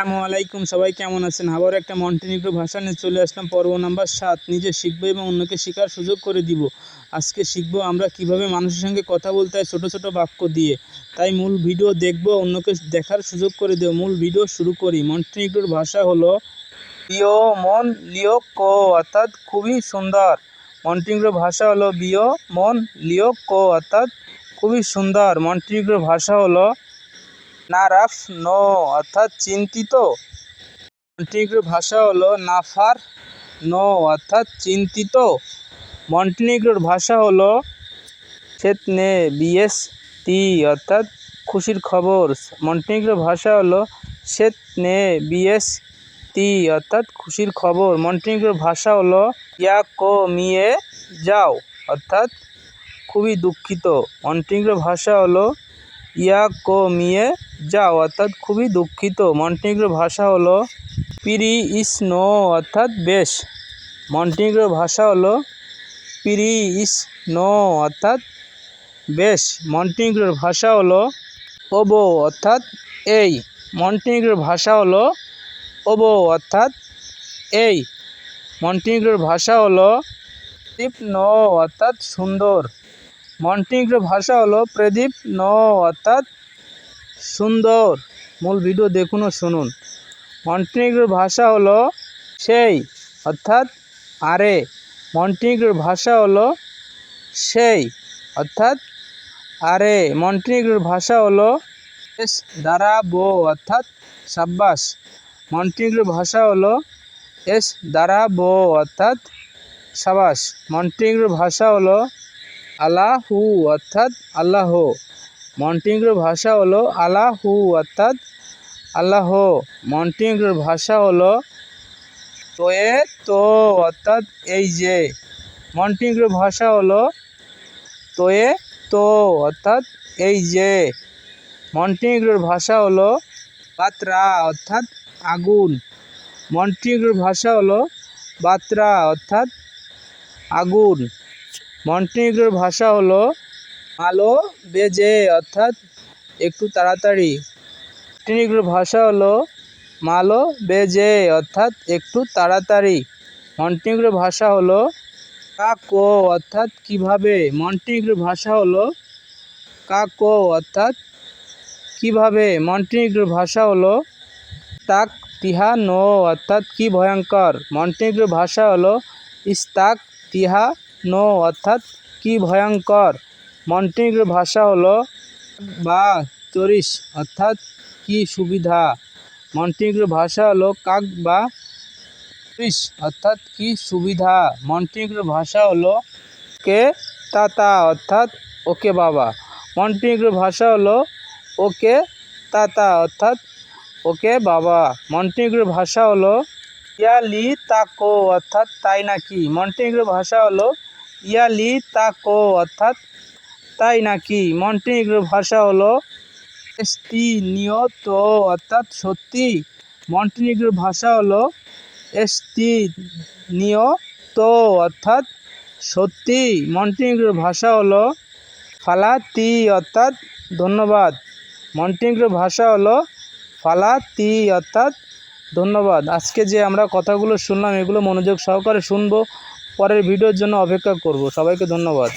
আসসালামু আলাইকুম, সবাই কেমন আছেন? আবার একটা মন্টেনিগ্রো ভাষা নিয়ে চলে আসলাম, পর্ব নাম্বার সাত। নিজে শিখব এবং অন্যকে শেখার সুযোগ করে দিব। আজকে শিখব আমরা কীভাবে মানুষের সঙ্গে কথা বলতে হয় ছোটো ছোটো বাক্য দিয়ে। তাই মূল ভিডিও দেখব, অন্যকে দেখার সুযোগ করে দেবো। মূল ভিডিও শুরু করি। মন্টেনিগ্রোর ভাষা হলো বিও মন লিও কো, অর্থাৎ খুবই সুন্দর। মন্টেনিগ্রোর ভাষা হলো বিও মন লিও কো, অর্থাৎ খুবই সুন্দর। মন্টেনিগ্রোর ভাষা হলো নারাফ নো, অর্থাৎ চিন্তিত। মন্টিনিগ্রোর ভাষা হলো নাফার নো, অর্থাৎ চিন্তিত। মন্টিনিগ্রোর ভাষা হলো চেতনে বিএস টি অর্থাৎ খুশির খবর। মন্টিনিগ্রোর ভাষা হলো চেতনে বিএস টি অর্থাৎ খুশির খবর। মন্টিনিগ্রোর ভাষা হলো ইয়াকো মিয়ে যাও, অর্থাৎ খুবই দুঃখিত। মন্টিনিগ্রোর ভাষা হলো ইয়াকো মিয়ে যাও, অর্থাৎ খুবই দুঃখিত। মন্টিনিগ্রো ভাষা হলো পিরি ইস নো অর্থাৎ বেশ। মন্টিনিগ্রো ভাষা হলো পিরি ইস নো অর্থাৎ বেশ। মন্টিনিগ্রোর ভাষা হলো ওবো, অর্থাৎ এই। মন্টিনিগ্রোর ভাষা হলো ওবো, অর্থাৎ এই। মন্টিনিগ্রোর ভাষা হলো নো অর্থাৎ সুন্দর। মন্টিনিগ্রো ভাষা হলো প্রদীপ, ন, অর্থাৎ সুন্দর। মূল ভিডিও দেখুন ও শুনুন। মন্টিনিগ্রোর ভাষা হলো সেই, অর্থাৎ আরে। মন্টিনিগ্রোর ভাষা হলো সেই, অর্থাৎ আরে। মন্টিনিগ্রোর ভাষা হলো এস, দ্বারা, বো, অর্থাৎ সাব্বাস। মন্টিনিগ্রোর ভাষা হলো এস, দ্বারা, বো, অর্থাৎ সাবাস। মন্টিনিগ্রোর ভাষা হলো আলাহু অর্থাৎ আল্লাহ। মন্টিনিগ্রোর ভাষা হলো আলাহু অর্থাৎ আল্লাহ। মন্টিনিগ্রোর ভাষা হলো তোয়ে, তো অর্থাৎ এই যে। মন্টিনিগ্রোর ভাষা হলো তোয়ে, তো অর্থাৎ এই যে। মন্টিনিগ্রোর ভাষা হলো বাত্রা অর্থাৎ আগুন। মন্টিনিগ্রোর ভাষা হলো বাত্রা অর্থাৎ আগুন। মন্টিনিগ্রোর ভাষা হলো আলো, বেজে, অর্থাৎ একটু তাড়াতাড়ি। মন্টিনিগ্রোর ভাষা হলো মালো, বেজে, অর্থাৎ একটু তাড়াতাড়ি। মন্টিনিগ্রোর ভাষা হলো কাকো, অর্থাৎ কীভাবে? মন্টিনিগ্রোর ভাষা হলো কাকো, অর্থাৎ কীভাবে? মন্টিনিগ্রোর ভাষা হলো তাক তিহা নো, অর্থাৎ কি ভয়ঙ্কর? মন্টিনিগ্রোর ভাষা হলো ইস্তাক তিহা নো, অর্থাৎ কি ভয়ঙ্কর? মন্টিনিগ্রোর ভাষা হলো বা চরিস, অর্থাৎ কি সুবিধা? মন্টিনিগ্রোর ভাষা হলো কাক বা চরিস, অর্থাৎ কি সুবিধা? মন্টিনিগ্রোর ভাষা হলো কে তাতা, অর্থাৎ ওকে বাবা। মন্টিনিগ্রোর ভাষা হলো ওকে তাতা, অর্থাৎ ওকে বাবা। মন্টিনিগ্রোর ভাষা হলো ইয়ালি তাকো, অর্থাৎ তাই নাকি? মন্টিনিগ্রোর ভাষা হলো ইয়ালি তাকো অর্থাৎ তাই নাকি? মন্টিনিগ্রোর ভাষা হলো নিয়ত অর্থাৎ সত্যি। মন্টিনিগ্রোর ভাষা হলো নিয়ত অর্থাৎ সত্যি। মন্টিনিগ্রোর ভাষা হলো ফালাতি, অর্থাৎ ধন্যবাদ। মন্টিনিগ্রোর ভাষা হলো ফালাতি, অর্থাৎ ধন্যবাদ। আজকে যে আমরা কথাগুলো শুনলাম, এগুলো মনোযোগ সহকারে শুনব। পরের ভিডিওর জন্য অপেক্ষা করব। সবাইকে ধন্যবাদ।